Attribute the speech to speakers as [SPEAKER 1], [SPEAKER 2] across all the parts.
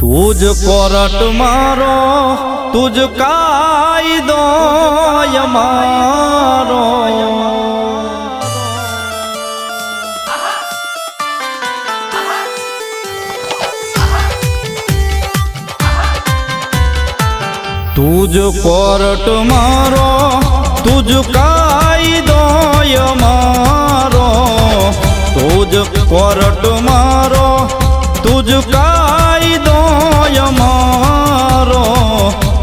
[SPEAKER 1] તુજ court મારો, તુજ કાયદો મારો. તુજ કોરટ મારો, તુજ કાયદો મારો. તુજ કોરટ મારો, તુજ કાયદો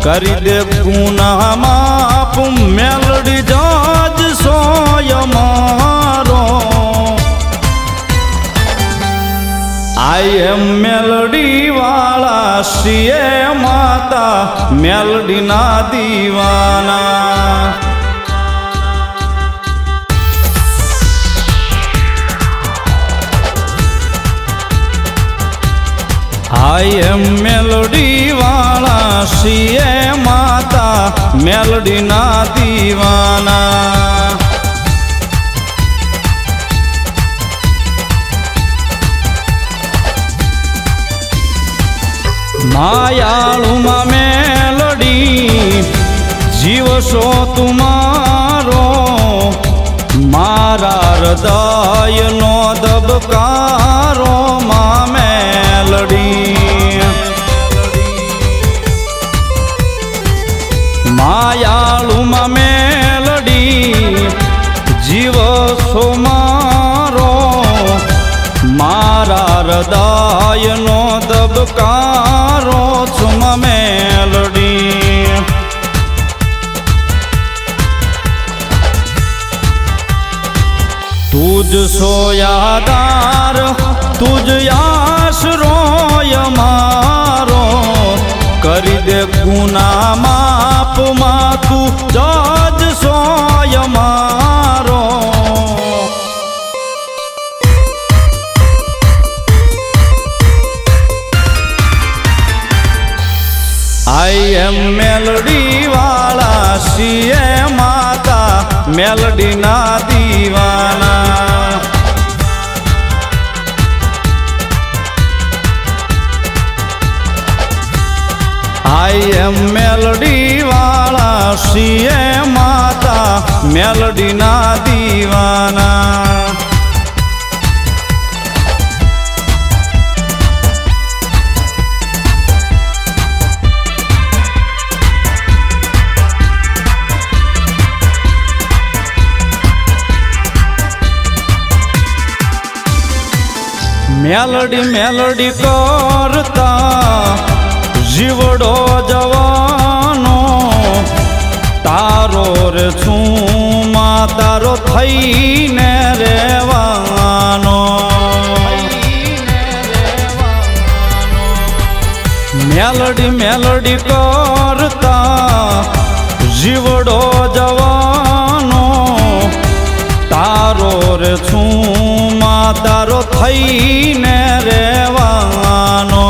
[SPEAKER 1] કરી દે ગુના માપ મેલડી જાજ સોય મારો. આઈ એમ મેલડી વાળા સીએ માતા મેલડી ના દીવાના. આઈ એમ મેલડી વાળા માતા મેલડી ના દીવાના. માયાળુમાં મેલડી જીવશો તુમારો મારા. હૃદયનો દબકારો માયાળુમાં મેલડી જીવ સુમારો મારા હૃદયનો દબકારો છુમ મેલડી. તુજ સોયાદાર સીએ માતા મેલડી ના દીવાના. આઈ એમ મેલડી વાળા સીએ માતા મેલડી ના દીવાના. મેલડી મેલડી કરતા જીવડો જવાનો. તારો રે છું માં, તારો થઈને રેવાનો મેલડી મેલડી કરતા છું તારો થઈને રહેવાનો.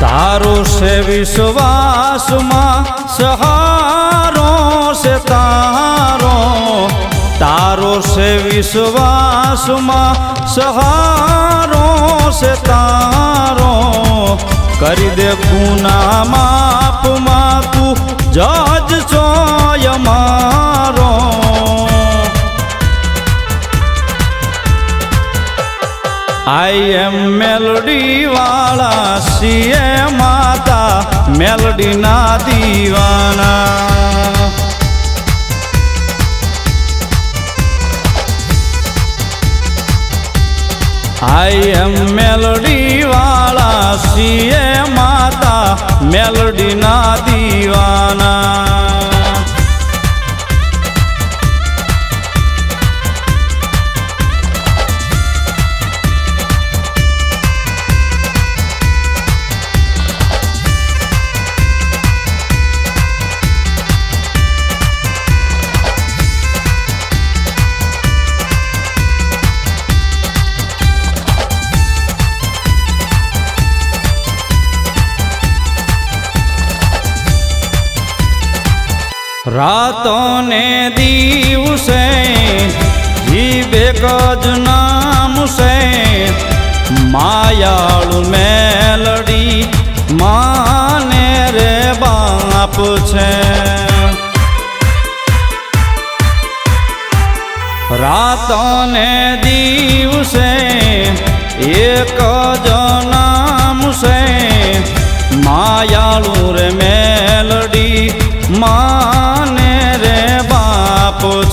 [SPEAKER 1] તારો છે વિશ્વાસમાં સહારો છે તારો. તારો છે વિશ્વાસમાં સહારો છે તારો. કરી દે ગુના માપમાં તું જજ ચોય મારો. આઈ એમ મેલડી વાળા સીએ માતા મેલડી ના દીવાના. આઈ એમ મેલડી વાળા સીએ માતા મેલડી રાતો ને દિવસે જીવે ગજ નામ છે માયાળુ મેલડી માને રે બાપ છે. રાતને દિવસે એક જ નામ છે માયાળુ રે મેલડી બાપ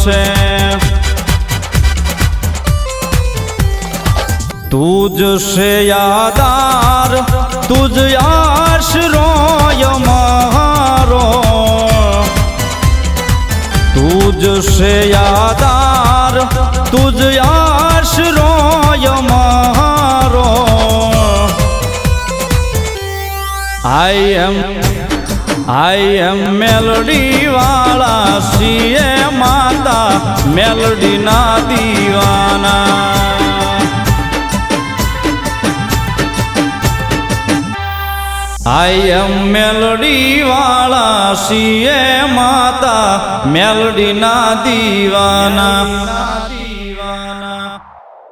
[SPEAKER 1] છે તુજ છે યાદાર તુજ આશરો મારો તુજ છે યાદાર તુજ આશરો મારો આઈ એમ આઈ એમ મેલડી વાળા સીએ માતા મેલડી ના દીવાના. આઈ એમ મેલડી વાળા સીએ માતા મેલડી ના દીવાના.